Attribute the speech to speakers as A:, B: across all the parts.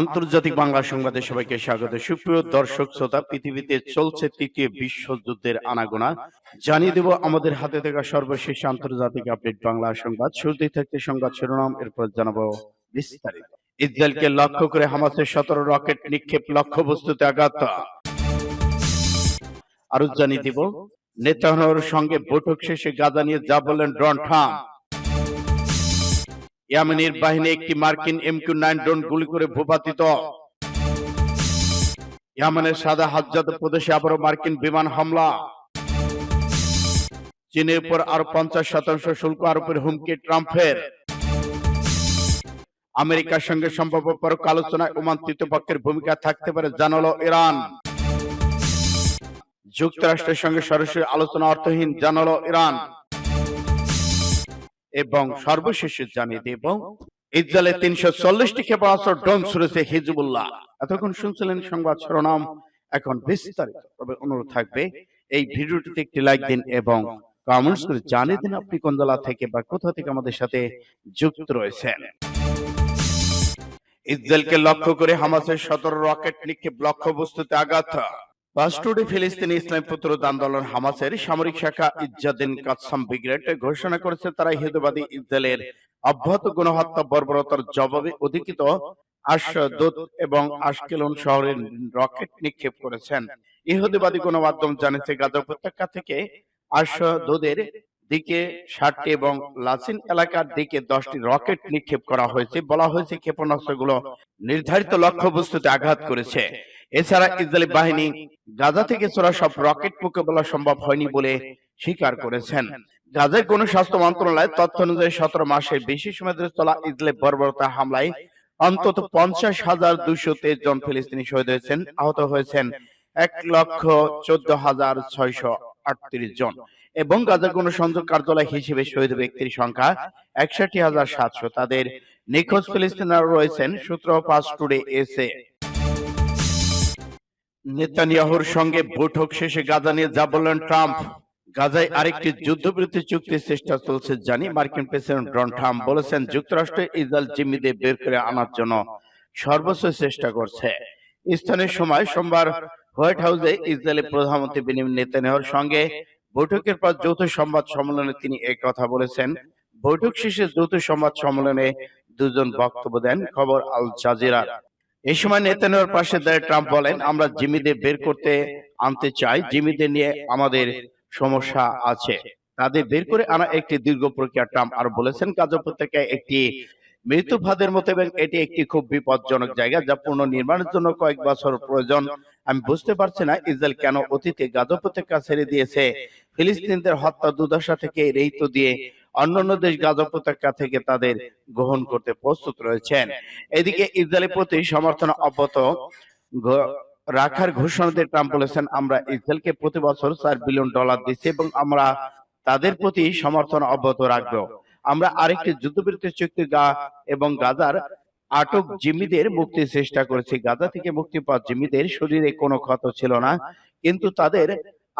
A: আন্তর্জাতিক বাংলা সংবাদে সবাইকে স্বাগত সুপ্রিয় দর্শক শ্রোতা পৃথিবীতে চলছে তৃতীয় বিশ্বযুদ্ধের আনাগোনা জানিয়ে দেব আমাদের হাতে থাকা সর্বশেষ আন্তর্জাতিক আপডেট বাংলা সংবাদ শুরুতেই থাকছে সংবাদ শিরোনাম এরপর জানাবো বিস্তারিত ইসরায়েলকে লক্ষ্য করে হামাসের সতেরো রকেট নিক্ষেপ লক্ষ্য বস্তুতে আঘাত আরো জানিয়ে দিব নেতানোর সঙ্গে বৈঠক শেষে গাজা নিয়ে যা বললেন ডন ট্রাম্প ইয়ামিনের বাহিনী একটি মার্কিন এমকিউ নাইন ড্রোন গুলি করে ভূপাতিত ইয়ামানের সাদা হাজাত প্রদেশে আবারও মার্কিন বিমান হামলা চীনের উপর আরো পঞ্চাশ শতাংশ শুল্ক আরোপের হুমকি ট্রাম্পের আমেরিকার সঙ্গে সম্ভাব্য পরক আলোচনায় ওমান তৃতীয়পক্ষের ভূমিকা থাকতে পারে জানালো ইরান যুক্তরাষ্ট্রের সঙ্গে সরাসরি আলোচনা অর্থহীন জানালো ইরান এবং সর্বশেষে জানিয়ে দেব ইসরায়েলের তিনশো চল্লিশটি ক্ষেপণাস্ত্র ড্রোন ছুড়েছে হিজবুল্লাহ এতক্ষণ শুনছিলেন সংবাদ শিরোনাম এখন বিস্তারিত তবে অনুরোধ থাকবে এই ভিডিওটিতে একটি লাইক দিন এবং কমেন্টস করে জানিয়ে দিন আপনি কোন জেলা থেকে বা কোথা থেকে আমাদের সাথে যুক্ত রয়েছেন ইসরায়েলকে লক্ষ্য করে হামাসের সতেরো রকেট নিক্ষেপ লক্ষ্যবস্তুতে আঘাত পাঁচটুডি ফিলিস্তিনি ইসলাম প্রতিরোধ আন্দোলন হামাসের সামরিক শাখা ইজ্জাদিন কাসাম ব্রিগেড ঘোষণা করেছে তারা হিন্দুবাদী ইসরায়েলের অব্যাহত গণহত্যা বর্বরতার জবাবে অধিকৃত এবং আশকেলন রকেট নিক্ষেপ করেছেন ইহুদিবাদী গণমাধ্যম জানিয়েছে গাজা উপত্যকা থেকে আশদোদের দিকে ষাটটি এবং লাসিন এলাকার দিকে দশটি রকেট নিক্ষেপ করা হয়েছে বলা হয়েছে ক্ষেপণাস্ত্রগুলো নির্ধারিত লক্ষ্যবস্তুতে আঘাত করেছে এছাড়া ইসরায়েলি বাহিনী গাজা থেকে ছোড়া সব রকেট মোকাবেলা সম্ভব হয়নি বলে স্বীকার করেছেন গাজার কোন স্বাস্থ্য মন্ত্রণালয়ের তথ্য অনুযায়ী সতেরো মাসের বেশি সময় ধরে চলা ইসরায়েলি বর্বরতা হামলায় অন্তত পঞ্চাশ হাজার দুশো তেইশ জন ফিলিস্তিনি শহীদ হয়েছেন আহত হয়েছেন এক লক্ষ চোদ্দ হাজার ছয়শ আটত্রিশ জন এবং গাজার কোন সংযোগ কার্যালয় হিসেবে শহীদ ব্যক্তির সংখ্যা একষট্টি হাজার সাতশো তাদের নিখোঁজ ফিলিস্তিনারা রয়েছেন সূত্র পাঁচ টুডে এসে নেতানিয়াহুর সঙ্গে বৈঠক শেষে গাজা নিয়ে যা বললেন ট্রাম্প গাজায় আরেকটি যুদ্ধবিরতি চুক্তির চেষ্টা চলছে জানি মার্কিন প্রেসিডেন্ট ডোনাল্ড ট্রাম্প বলেছেন যুক্তরাষ্ট্র ইসরায়েল জিম্মিদের বের করে আনার জন্য সর্বোচ্চ চেষ্টা করছে স্থানীয় সময় সোমবার হোয়াইট হাউসে ইসরায়েলের প্রধানমন্ত্রী বিনিময় নেতানিয়াহুর সঙ্গে বৈঠকের পর যৌথ সংবাদ সম্মেলনে তিনি এই কথা বলেছেন বৈঠক শেষে যৌথ সংবাদ সম্মেলনে দুজন বক্তব্য দেন খবর আল জাজিরা এই সময় নেতানোর পাশে দাঁড়িয়ে ট্রাম্প বলেন আমরা জিমিদের বের করতে আনতে চাই জিমিদের নিয়ে আমাদের সমস্যা আছে তাদের বের করে আনা একটি দীর্ঘ প্রক্রিয়া ট্রাম্প আর বলেছেন গাজ উপত্যকায় একটি মৃত্যু ফাঁদের মতো এবং এটি একটি খুব বিপজ্জনক জায়গা যা পুনঃ নির্মাণের জন্য কয়েক বছর প্রয়োজন আমি বুঝতে পারছি না ইসরায়েল কেন অতীতে গাজ উপত্যকা ছেড়ে দিয়েছে ফিলিস্তিনদের হত্যা দুর্দশা থেকে রেহিত দিয়ে অন্যান্য দেশ গাজা উপত্যকা থেকে তাদের গ্রহণ করতে প্রস্তুত রয়েছেন এদিকে ইসরায়েলের প্রতি সমর্থন অব্যাহত রাখার ঘোষণা দিয়ে ট্রাম্প বলেছেন আমরা ইসরায়েলকে প্রতি বছর চার বিলিয়ন ডলার দিচ্ছি এবং আমরা তাদের প্রতি সমর্থন অব্যাহত রাখবো আমরা আরেকটি যুদ্ধবিরতি চুক্তি গা এবং গাজার আটক জিম্মিদের মুক্তির চেষ্টা করেছি গাজা থেকে মুক্তি পাওয়া জিম্মিদের শরীরে কোনো ক্ষত ছিল না কিন্তু তাদের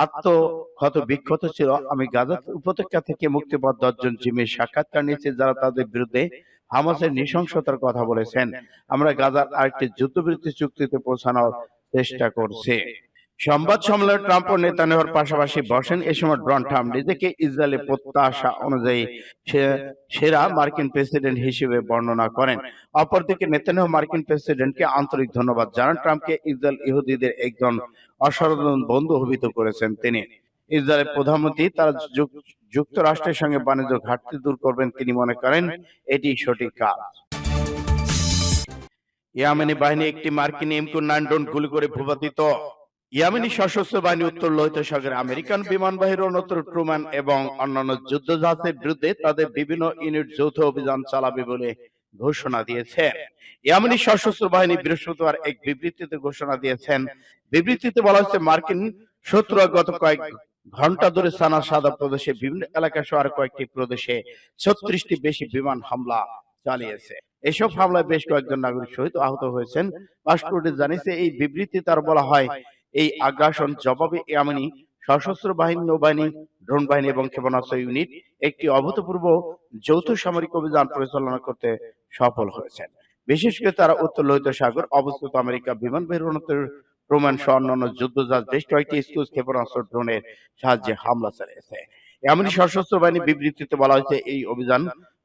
A: আত্মক্ষত বিক্ষত ছিল আমি গাজা উপত্যকা থেকে মুক্তি পাওয়া দশজন জিমের সাক্ষাৎকার নিয়েছি যারা তাদের বিরুদ্ধে হামাসের নৃশংসতার কথা বলেছেন আমরা গাজার আরেকটি যুদ্ধবিরতি চুক্তিতে পৌঁছানোর চেষ্টা করছি সংবাদ সম্মেলনে ট্রাম্প ও নেতানিয়াহুর পাশাপাশি বসেন এ সময় ড্রন ট্রাম্প নিজেকে ইসরায়েলের প্রত্যাশা অনুযায়ী সেরা মার্কিন প্রেসিডেন্ট হিসেবে বর্ণনা করেন অপরদিকে নেতানিয়াহু মার্কিন প্রেসিডেন্টকে আন্তরিক ধন্যবাদ জানান ট্রাম্পকে ইসরায়েল ইহুদিদের একজন অসাধারণ বন্ধু অভিহিত করেছেন তিনি ইসরায়েলের প্রধানমন্ত্রী তার যুক্তরাষ্ট্রের সঙ্গে বাণিজ্য ঘাটতি দূর করবেন তিনি মনে করেন এটি সঠিক কাজ ইয়ামেনি বাহিনী একটি মার্কিন এমকু নাইন ড্রোন গুলি করে ভূপাতিত ইয়ামিনী সশস্ত্র বাহিনী উত্তর লোহিত সাগরে আমেরিকান বিমান বিমানবাহীর অন্যতর ট্রুম্যান এবং অন্যান্য যুদ্ধজাহাজের বিরুদ্ধে তাদের বিভিন্ন ইউনিট যৌথ অভিযান চালাবে বলে ঘোষণা দিয়েছে ইয়ামিনী সশস্ত্র বাহিনী বৃহস্পতিবার এক বিবৃতিতে ঘোষণা দিয়েছেন বিবৃতিতে বলা হয়েছে মার্কিন শত্রু গত কয়েক ঘন্টা ধরে সানা সাদা প্রদেশে বিভিন্ন এলাকা সহ আর কয়েকটি প্রদেশে ছত্রিশটি বেশি বিমান হামলা চালিয়েছে এসব হামলায় বেশ কয়েকজন নাগরিক শহীদ আহত হয়েছেন পাসপোর্টে জানিয়েছে এই বিবৃতি তার বলা হয় এই আগ্রাসন জবাবে এমনই সশস্ত্র বাহিনী নৌবাহিনী ড্রোন বাহিনী এবং ক্ষেপণাস্ত্র ইউনিট একটি অভূতপূর্ব যৌথ সামরিক অভিযান পরিচালনা করতে সফল হয়েছেন বিশেষ করে তারা উত্তর লোহিত সাগর অবস্থিত আমেরিকা বিমান বেরোনতের প্রমাণ সহ অন্যান্য যুদ্ধজাহাজ বেশ কয়েকটি স্কুল ক্ষেপণাস্ত্র ড্রোনের সাহায্যে হামলা চালিয়েছে এমনই সশস্ত্র বাহিনী বিবৃতিতে বলা হয়েছে এই অভিযান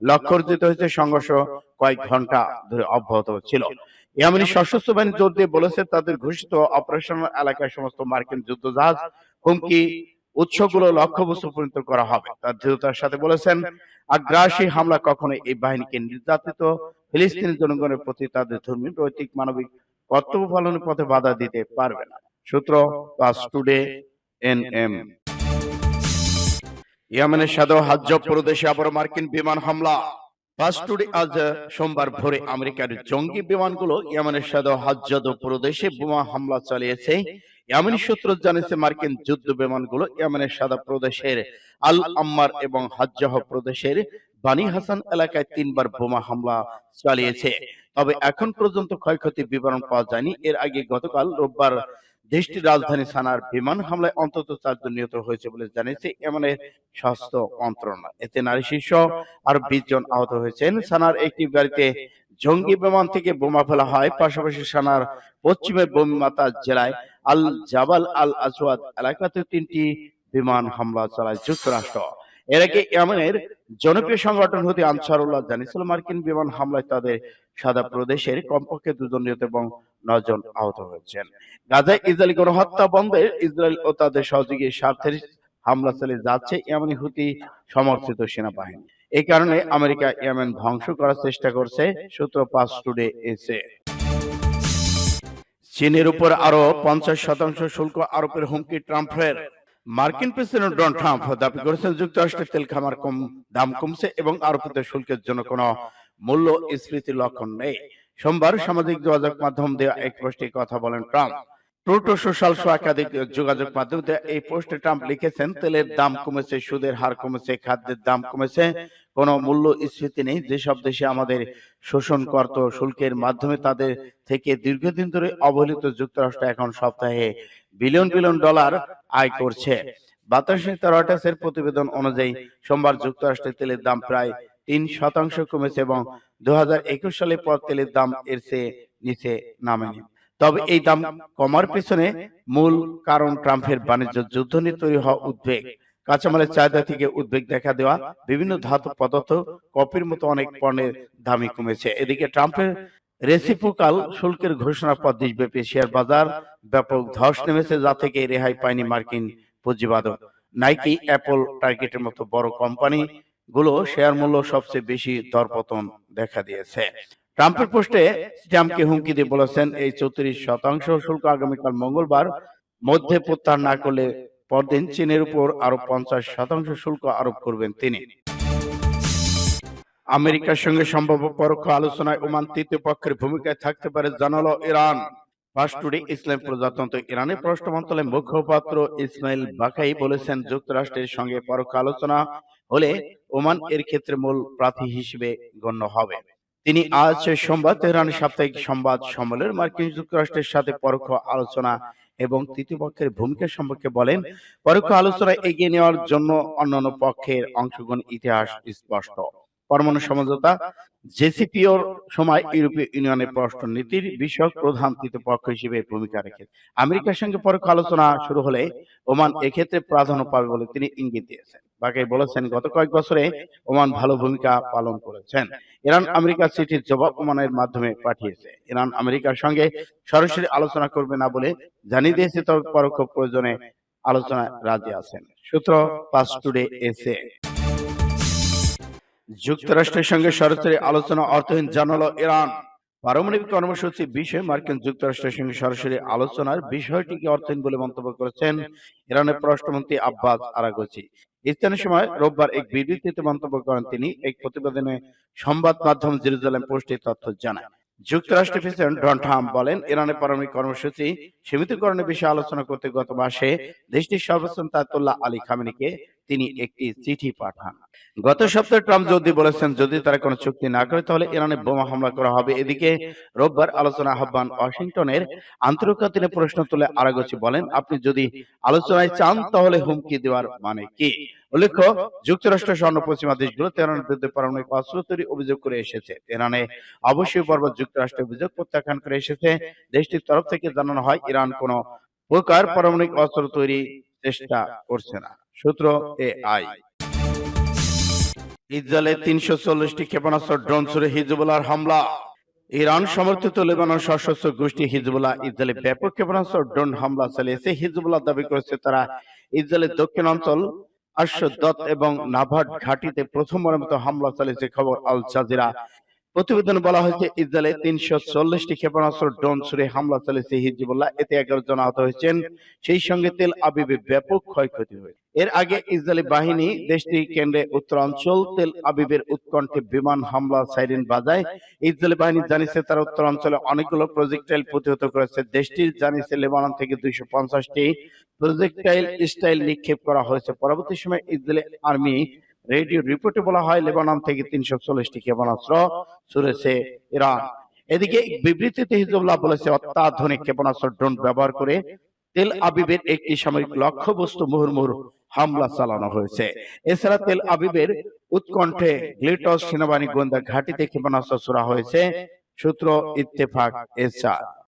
A: লক্ষ্য অর্জিত হয়েছে সংঘর্ষ কয়েক ঘন্টা ধরে অব্যাহত ছিল ইয়েমেনি সশস্ত্র বাহিনী জোর দিয়ে বলেছে তাদের ঘোষিত অপারেশনাল এলাকায় সমস্ত মার্কিন যুদ্ধজাহাজ হুমকি উৎসগুলো লক্ষ্যবস্তু পরিণত করা হবে তার দৃঢ়তার সাথে বলেছেন আগ্রাসী হামলা কখনো এই বাহিনীকে নির্যাতিত ফিলিস্তিনি জনগণের প্রতি তাদের ধর্মীয় নৈতিক মানবিক কর্তব্য পালনের পথে বাধা দিতে পারবে না সূত্র পাস টুডে এন এম ইয়ামেনের সাদে হাজ্জব প্রদেশে আবার মার্কিন বিমান হামলা পাস্টুডি আজ সোমবার ভোরে আমেরিকার জঙ্গি বিমানগুলো সাদা হাজ্জাদ প্রদেশে বোমা হামলা চালিয়েছে সূত্র জানিয়েছে মার্কিন যুদ্ধ বিমানগুলো সাদা প্রদেশের আল আম্মার এবং হাজ্জাহ প্রদেশের বানি হাসান এলাকায় তিনবার বোমা হামলা চালিয়েছে তবে এখন পর্যন্ত ক্ষয়ক্ষতির বিবরণ পাওয়া যায়নি এর আগে গতকাল রোববার দেশটির রাজধানী সানার বিমান হামলায় অন্তত চারজন নিহত হয়েছে বলে জানিয়েছে এমনের স্বাস্থ্য মন্ত্রণালয় এতে নারী শীর্ষ আর বিশ জন আহত হয়েছেন সানার একটি বাড়িতে জঙ্গি বিমান থেকে বোমা ফেলা হয় পাশাপাশি সানার পশ্চিমে বোমাতা জেলায় আল জাবাল আল আসওয়াদ এলাকাতে তিনটি বিমান হামলা চালায় যুক্তরাষ্ট্র এর আগে ইয়েমেনের জনপ্রিয় সংগঠন হতে আনসারুল্লাহ জানিয়েছিল মার্কিন বিমান হামলায় তাদের সাদা প্রদেশের কমপক্ষে দুজন নিহত এবং নজন আহত হয়েছেন গাজায় ইসরায়েলি গণহত্যা বন্ধে ইসরায়েল ও তাদের সহযোগী স্বার্থের হামলা চালিয়ে যাচ্ছে ইয়েমেনি হুতি সমর্থিত সেনাবাহিনী এই কারণে আমেরিকা ইয়েমেন ধ্বংস করার চেষ্টা করছে সূত্র পাঁচ টুডে এসে চীনের উপর আরো পঞ্চাশ শতাংশ শুল্ক আরোপের হুমকি ট্রাম্পের মার্কিন প্রেসিডেন্ট ডোনাল্ড ট্রাম্প দাবি করেছেন যুক্তরাষ্ট্রের তেল খামার কম দাম কমছে এবং আরোপিত শুল্কের জন্য কোনো মূল্য স্মৃতি লক্ষণ নেই সোমবার সামাজিক যোগাযোগ মাধ্যম দেওয়া এক পোস্টে কথা বলেন ট্রাম্প প্রোটো সোশ্যাল সহ একাধিক যোগাযোগ মাধ্যমে এই পোস্টে ট্রাম্প লিখেছেন তেলের দাম কমেছে সুদের হার কমেছে খাদ্যের দাম কমেছে কোন মূল্য স্মৃতি নেই যেসব দেশে আমাদের শোষণ করত শুল্কের মাধ্যমে তাদের থেকে দীর্ঘদিন ধরে অবহেলিত যুক্তরাষ্ট্র এখন সপ্তাহে বিলিয়ন বিলিয়ন ডলার আয় করছে বাতাস প্রতিবেদন অনুযায়ী সোমবার যুক্তরাষ্ট্রের তেলের দাম প্রায় তিন শতাংশ কমেছে এবং দু সালে পর তেলের দাম এর চেয়ে নিচে নামেনি তবে এই দাম কমার পেছনে মূল কারণ ট্রাম্পের বাণিজ্য যুদ্ধ নিয়ে তৈরি হওয়া উদ্বেগ কাঁচামালের চাহিদা থেকে উদ্বেগ দেখা দেওয়া বিভিন্ন ধাতু পদার্থ কপির মতো অনেক পণ্যের দামই কমেছে এদিকে ট্রাম্পের রেসিপোকাল শুল্কের ঘোষণার পর দেশব্যাপী শেয়ার বাজার ব্যাপক ধস নেমেছে যা থেকে রেহাই পায়নি মার্কিন পুঁজিবাদক নাইকি অ্যাপল টার্গেটের মতো বড় কোম্পানি গুলো শেয়ার মূল্য সবচেয়ে বেশি দরপতন দেখা দিয়েছে ট্রাম্পের পোস্টে ট্রাম্পকে হুমকি দিয়ে বলেছেন এই চৌত্রিশ শতাংশ শুল্ক আগামীকাল মঙ্গলবার মধ্যে প্রত্যাহার না করলে পরদিন চীনের উপর আরো পঞ্চাশ শতাংশ শুল্ক আরোপ করবেন তিনি আমেরিকার সঙ্গে সম্ভাব্য পরোক্ষ আলোচনায় ওমান তৃতীয় পক্ষের ভূমিকায় থাকতে পারে জানালো ইরান ফাস্টুডি ইসলাম প্রজাতন্ত্র ইরানের পররাষ্ট্র মন্ত্রণালয়ের মুখপাত্র ইসমাইল বাকাই বলেছেন যুক্তরাষ্ট্রের সঙ্গে পরোক্ষ আলোচনা হলে ওমান এর ক্ষেত্রে মূল প্রার্থী হিসেবে গণ্য হবে তিনি আজ সোমবার তেহরান সাপ্তাহিক সংবাদ সম্মেলন মার্কিন যুক্তরাষ্ট্রের সাথে পরোক্ষ আলোচনা এবং তৃতীয় পক্ষের ভূমিকা সম্পর্কে বলেন পরোক্ষ আলোচনা এগিয়ে নেওয়ার জন্য অন্যান্য পক্ষের অংশগ্রহণ ইতিহাস স্পষ্ট পরমাণু সমঝোতা জেসিপিওর সময় ইউরোপীয় ইউনিয়নের পররাষ্ট্র নীতির বিষয়ক প্রধান তৃতীয় পক্ষ হিসেবে ভূমিকা রেখে আমেরিকার সঙ্গে পরোক্ষ আলোচনা শুরু হলে ওমান এক্ষেত্রে প্রাধান্য পাবে বলে তিনি ইঙ্গিত দিয়েছেন বাকে বলেছেন গত কয়েক বছরে ওমান ভালো ভূমিকা পালন করেছেন ইরান আমেরিকা চিঠির জবাব ওমানের মাধ্যমে পাঠিয়েছে ইরান আমেরিকার সঙ্গে সরাসরি আলোচনা করবে না বলে জানিয়ে দিয়েছে তবে পরোক্ষ প্রয়োজনে আলোচনায় রাজি আছেন সূত্র পাস টুডে এসে যুক্তরাষ্ট্রের সঙ্গে সরাসরি আলোচনা অর্থহীন জানালো ইরান পারমাণবিক কর্মসূচি বিষয়ে মার্কিন যুক্তরাষ্ট্রের সঙ্গে সরাসরি আলোচনার বিষয়টিকে অর্থহীন বলে মন্তব্য করেছেন ইরানের পররাষ্ট্রমন্ত্রী আব্বাস আরাগচি স্থানীয় সময় রোববার এক বিবৃতিতে মন্তব্য করেন তিনি এক প্রতিবেদনে সংবাদ মাধ্যম জেরুজালেম পোস্টে তথ্য জানায় যুক্তরাষ্ট্র প্রেসিডেন্ট ডোনাল্ড ট্রাম্প বলেন ইরানের পারমাণবিক কর্মসূচি সীমিতকরণের বিষয়ে আলোচনা করতে গত মাসে দেশটির সর্বোচ্চ তাতুল্লাহ আলী খামেনিকে তিনি একটি চিঠি পাঠান গত সপ্তাহে ট্রাম্প যদি বলেছেন যদি তারা কোনো চুক্তি না করে তাহলে ইরানে বোমা হামলা করা হবে এদিকে রোববার আলোচনা আহ্বান ওয়াশিংটনের আন্তরিকতা প্রশ্ন তুলে আরাগচি বলেন আপনি যদি আলোচনায় চান তাহলে হুমকি দেওয়ার মানে কি উল্লেখ্য যুক্তরাষ্ট্র স্বর্ণ পশ্চিমা দেশগুলো তেহরানের বিরুদ্ধে পারমাণবিক অস্ত্র তৈরি অভিযোগ করে এসেছে তেহরানে অবশ্যই পর্ব যুক্তরাষ্ট্রের অভিযোগ প্রত্যাখ্যান করে এসেছে দেশটির তরফ থেকে জানানো হয় ইরান কোনো প্রকার পারমাণবিক অস্ত্র তৈরি চেষ্টা করছে না সূত্র এ আই ইসরায়েলের তিনশো চল্লিশটি ক্ষেপণাস্ত্র ড্রোন ছুড়ে হিজবুল্লাহর হামলা ইরান সমর্থিত লেবানন সশস্ত্র গোষ্ঠী হিজবুল্লাহ ইসরায়েলের ব্যাপক ক্ষেপণাস্ত্র ড্রোন হামলা চালিয়েছে হিজবুল্লাহ দাবি করেছে তারা ইসরায়েলের দক্ষিণ অঞ্চল আশ্বদত এবং নাভাট ঘাটিতে প্রথমবার মতো হামলা চালিয়েছে খবর আল জাজিরা প্রতিবেদন বলা হয়েছে ইসরায়েলের তিনশো চল্লিশটি ক্ষেপণাস্ত্র ড্রোন ছুড়ে হামলা চালিয়েছে হিজবুল্লাহ এতে এগারো জন আহত হয়েছেন সেই সঙ্গে তেল আবিবে ব্যাপক ক্ষয়ক্ষতি হয়েছে এর আগে ইসরায়েলি বাহিনী দেশটি কেন্দ্রে উত্তরাঞ্চল তেল আবিবের উৎকণ্ঠে বিমান হামলা সাইরেন বাজায় ইসরায়েলি বাহিনী জানিয়েছে তারা অঞ্চলে অনেকগুলো প্রজেক্টাইল প্রতিহত করেছে দেশটির জানিয়েছে লেবানন থেকে দুইশো পঞ্চাশটি প্রজেক্টাইল স্টাইল নিক্ষেপ করা হয়েছে পরবর্তী সময় ইসরায়েলি আর্মি রেডিও রিপোর্টে বলা হয় লেবানন থেকে তিনশো চল্লিশটি ক্ষেপণাস্ত্র ছুড়েছে ইরান এদিকে বিবৃতিতে হিজবুল্লাহ বলেছে অত্যাধুনিক ক্ষেপণাস্ত্র ড্রোন ব্যবহার করে তেল আবিবের একটি সামরিক লক্ষ্যবস্তু মুহুর্মুহুর হামলা চালানো হয়েছে এছাড়া তেল আবিবের উৎকণ্ঠে গ্লিটস সেনাবাহিনী গোয়েন্দা ঘাটিতে ক্ষেপণাস্ত্র ছোড়া হয়েছে সূত্র ইত্তেফাক এরশাদ